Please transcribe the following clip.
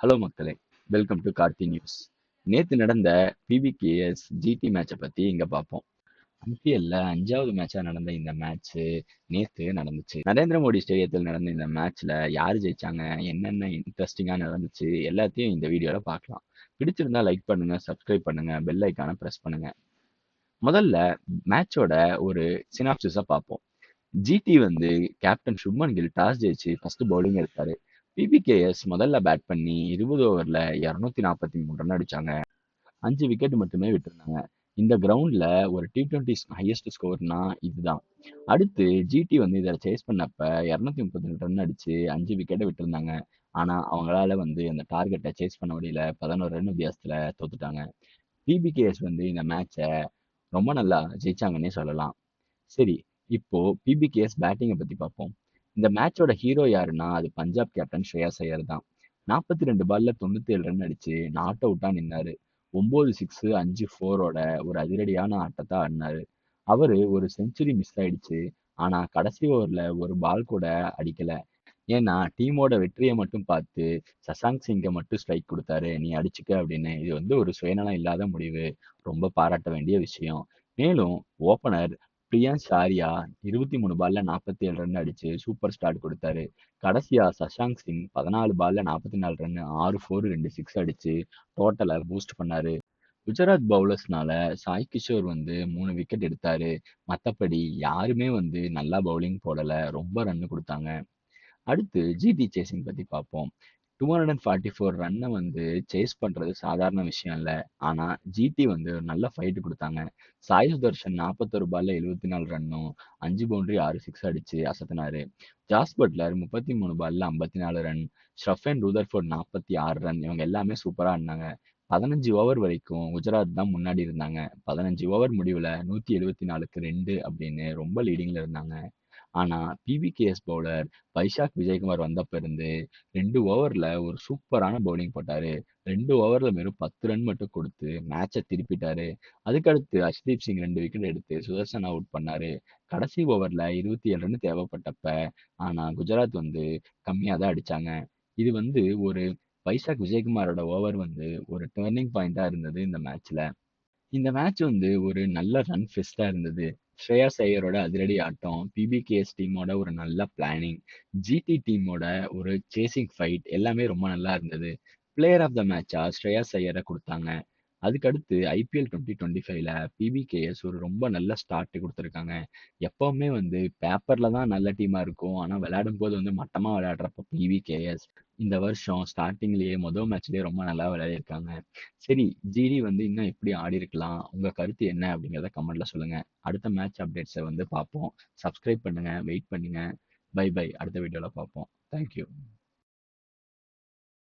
Hello மக்களே welcome to Karthi news நேற்று நடந்த பிபிகேஎஸ் ஜிடி மேட்சை பற்றி இங்கே பார்ப்போம் ஐபிஎல்ல அஞ்சாவது மேட்சாக நடந்த இந்த மேட்ச்சு நேற்று நடந்துச்சு. நரேந்திர மோடி ஸ்டேடியத்தில் நடந்த இந்த மேட்ச்சில் யார் ஜெயிச்சாங்க என்னென்ன இன்ட்ரெஸ்டிங்காக நடந்துச்சு எல்லாத்தையும் இந்த வீடியோவில் பார்க்கலாம் பிடிச்சிருந்தா லைக் பண்ணுங்கள் சப்ஸ்கிரைப் பண்ணுங்கள் பெல் ஐக்கானை ப்ரெஸ் பண்ணுங்கள் முதல்ல மேட்சோட ஒரு சினாப்சிஸாக பார்ப்போம் ஜிடி வந்து கேப்டன் சுப்மன் கில் டாஸ் ஜெயிச்சு ஃபர்ஸ்ட் பவுலிங் எடுத்தாரு. பிபிகேஎஸ் முதல்ல பேட் பண்ணி இருபது ஓவரில் இரநூத்தி நாற்பத்தி மூணு ரன் அடித்தாங்க அஞ்சு விக்கெட் மட்டுமே விட்டுருந்தாங்க. இந்த கிரவுண்டில் ஒரு டி ட்வெண்ட்டி ஹையஸ்ட் ஸ்கோர்னா இதுதான். அடுத்து ஜிடி வந்து இதில் சேஸ் பண்ணப்ப இரநூத்தி முப்பத்தி ரெண்டு ரன் அடித்து அஞ்சு விக்கெட்டை விட்டுருந்தாங்க. ஆனால் அவங்களால வந்து அந்த டார்கெட்டை சேஸ் பண்ண முடியல. பதினோரு ரன் வித்தியாசத்தில் தோத்துட்டாங்க. பிபிகேஎஸ் வந்து இந்த மேட்சை ரொம்ப நல்லா ஜெயிச்சாங்கன்னே சொல்லலாம். சரி இப்போ பிபிகேஎஸ் பேட்டிங்கை பற்றி பார்ப்போம். இந்த மேட்சோட ஹீரோ யாருன்னா அது பஞ்சாப் கேப்டன் ஸ்ரேயா சையர் தான். நாற்பத்தி ரெண்டு பால்ல தொண்ணூத்தி ஏழு ரன் அடிச்சு நாட் அவுட்டா நின்னாரு. ஒன்பது சிக்ஸ் அஞ்சு ஃபோரோட ஒரு அதிரடியான ஆட்டத்தை ஆடினாரு. அவரு ஒரு செஞ்சுரி மிஸ் ஆயிடுச்சு. ஆனா கடைசி ஓவர்ல ஒரு பால் கூட அடிக்கல. ஏன்னா டீமோட வெற்றியை மட்டும் பார்த்து சசாங்க் சிங்கை மட்டும் ஸ்ட்ரைக் கொடுத்தாரு. நீ அடிச்சுக்க அப்படின்னு. இது வந்து ஒரு சுயநலம் இல்லாத முடிவு. ரொம்ப பாராட்ட வேண்டிய விஷயம். மேலும் ஓப்பனர் பிரியான்ஸ் ஆரியா இருபத்தி மூணு பால்ல நாற்பத்தி ஏழு ரன் அடிச்சு சூப்பர் ஸ்டார்ட் கொடுத்தாரு. கடைசியா சஷாங்க் சிங் பதினாலு பால்ல நாற்பத்தி நாலு ரன் ஆறு ஃபோர் ரெண்டு சிக்ஸ் அடிச்சு டோட்டலை பூஸ்ட் பண்ணாரு. குஜராத் பவுலர்ஸ்னால சாய் கிஷோர் வந்து மூணு விக்கெட் எடுத்தாரு. மற்றபடி யாருமே வந்து நல்லா பவுலிங் போடல. ரொம்ப ரன் கொடுத்தாங்க. அடுத்து ஜிடி சேசிங் பத்தி பார்ப்போம். Two hundred and forty four ரன்னை வந்து சேஸ் பண்ணுறது சாதாரண விஷயம் இல்லை. ஆனால் ஜிடி வந்து ஒரு நல்ல ஃபைட்டு கொடுத்தாங்க. சாய் சுதர்ஷன் நாற்பத்தொரு பால்ல எழுபத்தி நாலு ரன்னும் அஞ்சு பவுண்டரி ஆறு சிக்ஸ் அடிச்சு அசத்தினாரு. ஜாஸ் பட்லர் முப்பத்தி மூணு பால்ல ஐம்பத்தி நாலு ரன் ஷ்ரஃபன் ரூதர்ஃபோர்ட் நாற்பத்தி ஆறு ரன் இவங்க எல்லாமே சூப்பராக ஆடினாங்க. பதினஞ்சு ஓவர் வரைக்கும் குஜராத் தான் முன்னாடி இருந்தாங்க. பதினஞ்சு ஓவர் முடிவில் நூற்றி எழுபத்தி நாலுக்கு ரெண்டு அப்படின்னு ரொம்ப லீடிங்கில் இருந்தாங்க. ஆனால் பிபிகேஎஸ் பவுலர் வைஷாக் விஜயகுமார் வந்தப்ப இருந்து ரெண்டு ஓவரில் ஒரு சூப்பரான பவுலிங் போட்டார். ரெண்டு ஓவரில் வெறும் பத்து ரன் மட்டும் கொடுத்து மேட்சை திருப்பிட்டாரு. அதுக்கடுத்து அஷ்தீப் சிங் ரெண்டு விக்கெட் எடுத்து சுதர்சன் அவுட் பண்ணாரு. கடைசி ஓவரில் இருபத்தி ஏழு ரன் தேவைப்பட்டப்ப ஆனால் குஜராத் வந்து கம்மியாக தான் அடிச்சாங்க. இது வந்து ஒரு வைசாக் விஜயகுமாரோட ஓவர் வந்து ஒரு டேர்னிங் பாயிண்ட்டாக இருந்தது இந்த மேட்ச்சில் இந்த மேட்ச் வந்து ஒரு நல்ல ரன் ஃபெஸ்ட்டாக இருந்தது. ஸ்ரேயா ஐயரோட அதிரடி ஆட்டம் பிபிகேஎஸ் டீமோட ஒரு நல்ல பிளானிங் ஜிடி டீமோட ஒரு சேசிங் ஃபைட் எல்லாமே ரொம்ப நல்லா இருந்தது. பிளேயர் ஆஃப் த மேட்சா ஸ்ரேயா ஐயரை கொடுத்தாங்க. அதுக்கடுத்து ஐபிஎல் டுவெண்ட்டி டுவெண்ட்டி ஃபைவ்ல பிபிகேஎஸ் ஒரு ரொம்ப நல்ல ஸ்டார்ட் கொடுத்துருக்காங்க. எப்பவுமே வந்து பேப்பர்ல தான் நல்ல டீமா இருக்கும். ஆனால் விளையாடும் போது வந்து மட்டமா விளையாடுறப்ப பிபிகேஎஸ் இந்த வருஷம் ஸ்டார்டிங்லேயே மொதல் மேட்ச்லேயே ரொம்ப நல்லா விளையாடிருக்காங்க. சரி ஜிடி வந்து இன்னும் எப்படி ஆடி இருக்கலாம்? உங்க கருத்து என்ன? அப்படிங்கிறத கமெண்ட்ல சொல்லுங்க. அடுத்த மேட்ச் அப்டேட்ஸை வந்து பார்ப்போம். சப்ஸ்கிரைப் பண்ணுங்க வெயிட் பண்ணுங்க. பை பை அடுத்த வீடியோவில் பார்ப்போம். தேங்க்யூ